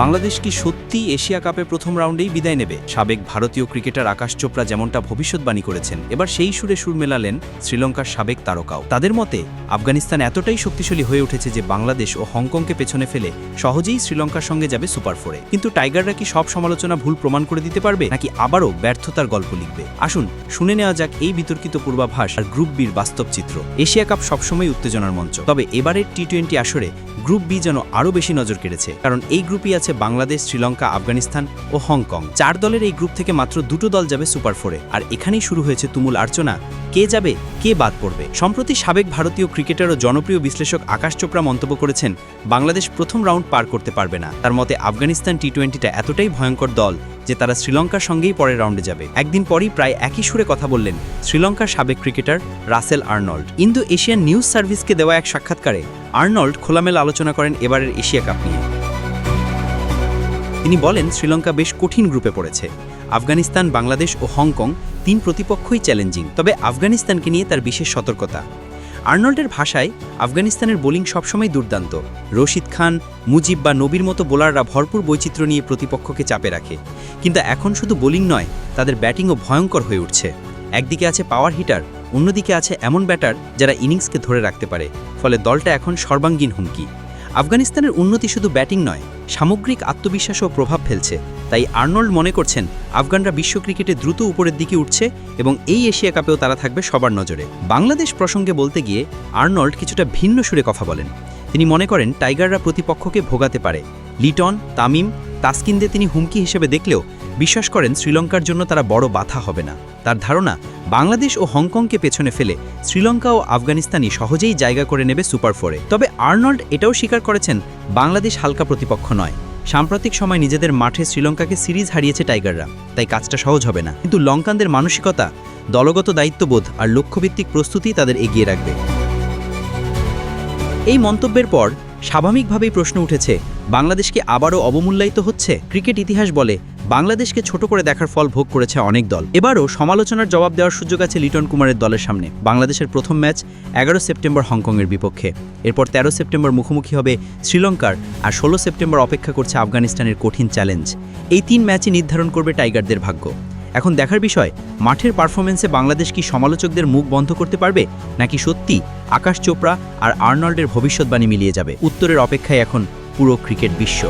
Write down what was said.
বাংলাদেশ কি সত্যি এশিয়া কাপে প্রথম রাউন্ডেই বিদায় নেবে? সাবেক ভারতীয় ক্রিকেটার আকাশ চোপড়া যেমনটা ভবিষ্যৎবাণী করেছেন, এবার সেই সুরে সুর মেলালেন শ্রীলঙ্কার সাবেক তারকাও। তাদের মতে, আফগানিস্তান এতটাই শক্তিশালী হয়ে উঠেছে যে বাংলাদেশ ও হংকংকে পেছনে ফেলে সহজেই শ্রীলঙ্কার সঙ্গে যাবে সুপার ফোরে। কিন্তু টাইগাররা কি সব সমালোচনা ভুল প্রমাণ করে দিতে পারবে, নাকি আবারও ব্যর্থতার গল্প লিখবে? আসুন শুনে নেওয়া যাক এই বিতর্কিত পূর্বাভাস আর গ্রুপ বির বাস্তব চিত্র। এশিয়া কাপ সবসময় উত্তেজনার মঞ্চ। তবে এবারের টি টোয়েন্টি আসরে গ্রুপ বি যেন আরও বেশি নজর কেড়েছে, কারণ এই গ্রুপই আছে বাংলাদেশ, শ্রীলঙ্কা, আফগানিস্তান ও হংকং। চার দলের এই গ্রুপ থেকে মাত্র দুটো দল যাবে সুপার ফোরে। আর এখানেই শুরু হয়েছে তুমুল আর্চনা। কে যাবে, কে বাদ পড়বে? সম্প্রতি সাবেক ভারতীয় ক্রিকেটার ও জনপ্রিয় বিশ্লেষক আকাশ চোপড়া মন্তব্য করেছেন, বাংলাদেশ প্রথম রাউন্ড পার করতে পারবে না। তার মতে আফগানিস্তান টি টোয়েন্টিটা এতটাই ভয়ঙ্কর দল যে তারা শ্রীলঙ্কার সঙ্গেই পরের রাউন্ডে যাবে। একদিন পরই প্রায় একই সুরে কথা বললেন শ্রীলঙ্কার সাবেক cricketer Russell Arnold. Indo Asian news সার্ভিসকে দেওয়া এক সাক্ষাৎকারে আর্নল্ড খোলামেলা আলোচনা করেন এবারের এশিয়া কাপ নিয়ে। তিনি বলেন, শ্রীলঙ্কা বেশ কঠিন গ্রুপে পড়েছে। আফগানিস্তান, বাংলাদেশ ও হংকং তিন প্রতিপক্ষই চ্যালেঞ্জিং। তবে আফগানিস্তানকে নিয়ে তার বিশেষ সতর্কতা। আর্নল্ডের ভাষায় আফগানিস্তানের বোলিং সবসময় দুর্দান্ত। রশিদ খান, মুজিব বা নবীর মতো বোলাররা ভরপুর বৈচিত্র্য নিয়ে প্রতিপক্ষকে চাপে রাখে। কিন্তু এখন শুধু বোলিং নয়, তাদের ব্যাটিংও ভয়ঙ্কর হয়ে উঠছে। একদিকে আছে পাওয়ার হিটার, অন্যদিকে আছে এমন ব্যাটার যারা ইনিংসকে ধরে রাখতে পারে, ফলে দলটা এখন সর্বাঙ্গীন হুমকি। আফগানিস্তানের উন্নতি শুধু ব্যাটিং নয়, সামগ্রিক আত্মবিশ্বাসও প্রভাব ফেলছে। তাই আর্নল্ড মনে করছেন, আফগানরা বিশ্ব ক্রিকেটে দ্রুত উপরের দিকে উঠছে এবং এই এশিয়া কাপেও তারা থাকবে সবার নজরে। বাংলাদেশ প্রসঙ্গে বলতে গিয়ে, আর্নল্ড কিছুটা ভিন্ন সুরে কথা বলেন। তিনি মনে করেন, টাইগাররা প্রতিপক্ষকে ভোগাতে পারে। লিটন, তামিম, তাস্কিনদের তিনি হুমকি হিসেবে দেখলেও বিশ্বাস করেন শ্রীলঙ্কার জন্য তারা বড় বাধা হবে না। তার ধারণা, বাংলাদেশ ও হংকংকে পেছনে ফেলে শ্রীলঙ্কা ও আফগানিস্তানই সহজেই জায়গা করে নেবে সুপার ফোরে। তবে আর্নল্ড এটাও স্বীকার করেছেন, বাংলাদেশ হালকা প্রতিপক্ষ নয়। সাম্প্রতিক সময় নিজেদের মাঠে শ্রীলঙ্কাকে সিরিজ হারিয়েছে টাইগাররা, তাই কাজটা সহজ হবে না। কিন্তু লঙ্কানদের মানসিকতা, দলগত দায়িত্ববোধ আর লক্ষ্যভিত্তিক প্রস্তুতি তাদের এগিয়ে রাখবে। এই মন্তব্যের পর স্বাভাবিকভাবেই প্রশ্ন উঠেছে, বাংলাদেশকে আবারও অবমূল্যায়িত হচ্ছে? ক্রিকেট ইতিহাস বলে, বাংলাদেশকে ছোট করে দেখার ফল ভোগ করেছে অনেক দল। এবারও সমালোচনার জবাব দেওয়ার সুযোগ আছে লিটন কুমারের দলের সামনে। বাংলাদেশের প্রথম ম্যাচ এগারো সেপ্টেম্বর হংকংয়ের বিপক্ষে। এরপর তেরো সেপ্টেম্বর মুখোমুখি হবে শ্রীলঙ্কার আর ষোলো সেপ্টেম্বর অপেক্ষা করছে আফগানিস্তানের কঠিন চ্যালেঞ্জ। এই তিন ম্যাচই নির্ধারণ করবে টাইগারদের ভাগ্য। এখন দেখার বিষয়, মাঠের পারফরমেন্সে বাংলাদেশ কি সমালোচকদের মুখ বন্ধ করতে পারবে, নাকি সত্যি আকাশ চোপড়া আর আর্নল্ডের ভবিষ্যৎবাণী মিলিয়ে যাবে? উত্তরের অপেক্ষায় এখন পুরো ক্রিকেট বিশ্ব।